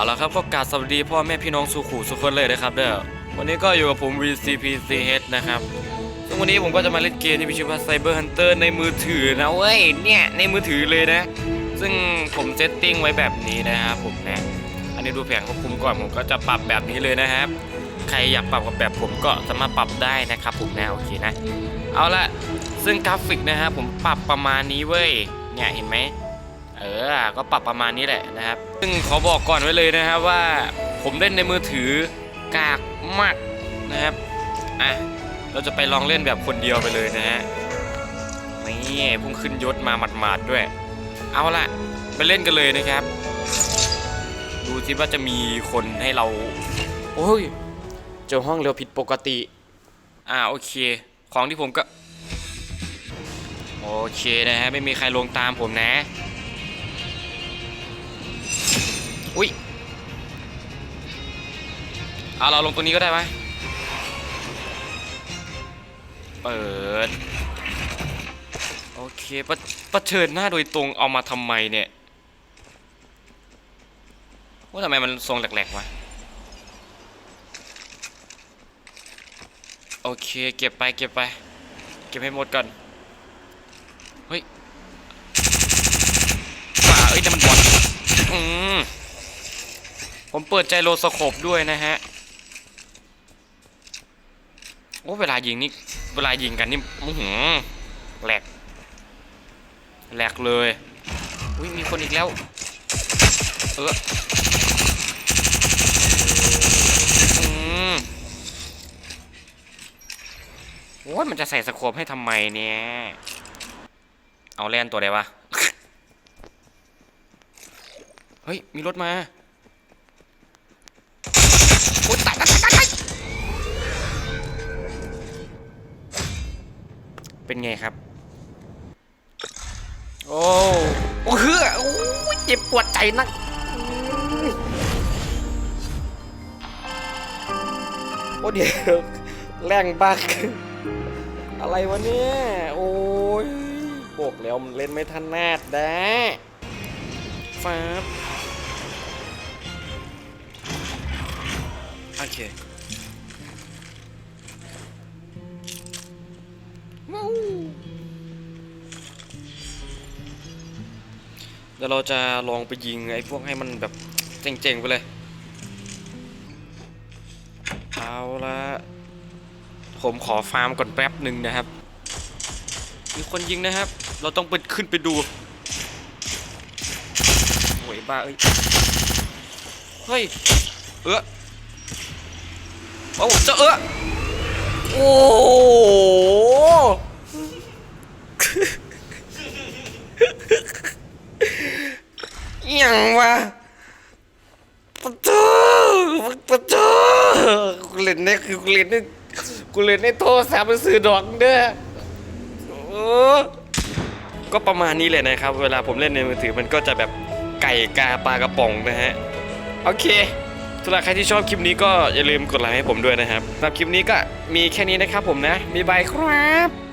เอาละครับก็กราบสวัสดีพ่อแม่พี่น้องสุขุสุขคนเลยนะครับเด้อวันนี้ก็อยู่กับผม VCPCH นะครับซึ่งวันนี้ผมก็จะมาเล่นเกมที่มีชื่อว่า Cyber Hunter ในมือถือนะเว้ยเนี่ยในมือถือเลยนะ ซึ่งผมเซตติ้งไว้แบบนี้นะครับผมนะอันนี้ดูแผงควบคุมก่อนผมก็จะปรับแบบนี้เลยนะครับ ใครอยากปรับกับแบบผมก็สามารถปรับได้นะครับผมนะโอเคนะ เอาละซึ่งกราฟิกนะครับผมปรับประมาณนี้เว้ยเนี่ยเห็นไหม เออ ก็ปรับประมาณนี้แหละนะครับ ซึ่งขอบอกก่อนไว้เลยนะครับว่าผมเล่นในมือถือกากมากนะครับ อะ เราจะไปลองเล่นแบบคนเดียวไปเลยนะฮะ นี่เพุ่งขึ้นยศมาหมาดๆด้วย เอาละไปเล่นกันเลยนะครับ ดูสิว่าจะมีคนให้เรา โอ้ย เจอห้องเร็วผิดปกติ อ่าโอเค ของที่ผมก็ โอเคนะฮะ ไม่มีใครลงตามผมนะ อุ้ยเอาเราลงตรงนี้ก็ได้ไหมเปิด โอเคประประเชิญหน้าโดยตรงเอามาทำไมเนี่ย ว่าทำไมมันทรงแหลกๆวะ โอเค เก็บไปเก็บไป เก็บให้หมดก่อน เฮ้ยป่าเอ้ยแต่มันบอดอืม ผมเปิดใจโลสโคปด้วยนะฮะ โอ้เวลายิงนี่เวลายิงกันนี่อื้อหือแหลกแหลกเลยอุ้ยมีคนอีกแล้ว เอออืมโอ้ยมันจะใส่สโคปให้ทำไมเนี่ย เอาแล่นตัวใดวะ เฮ้ย มีรถมา ไงครับ โอ้โอ้เฮือโอ้ยเจ็บปวดใจนักโอ้เดี๋ยวแรงบักอะไรวะเนี่ยโอ้ยบอกแล้วมันเล่นไม่ทันนาดนะฟ้าบโอเค เดี๋ยวเราจะลองไปยิงไอ้พวกให้มันแบบเจ๋งๆไปเลย เอาละผมขอฟาร์มก่อนแป๊บหนึ่งนะครับ มีคนยิงนะครับ เราต้องไปขึ้นไปดูโวยบ้าเอ้ย เฮ้ย เออโอ้เจะเออโอ้ อหยังวะปะทูปะทูกูเล่นเนี่ยคือกูเล่นเนี่ยกูเล่นในโทรศัพท์มันซื้อดอกเด้อโอ้ก็ประมาณนี้เลยนะครับ เวลาผมเล่นในมือถือมันก็จะแบบไก่กาปลากระป๋องนะฮะ โอเคสำหรับใครที่ชอบคลิปนี้ก็อย่าลืมกดไลค์ให้ผมด้วยนะครับสำหรับคลิปนี้ก็มีแค่นี้นะครับผมนะบ๊ายบายครับ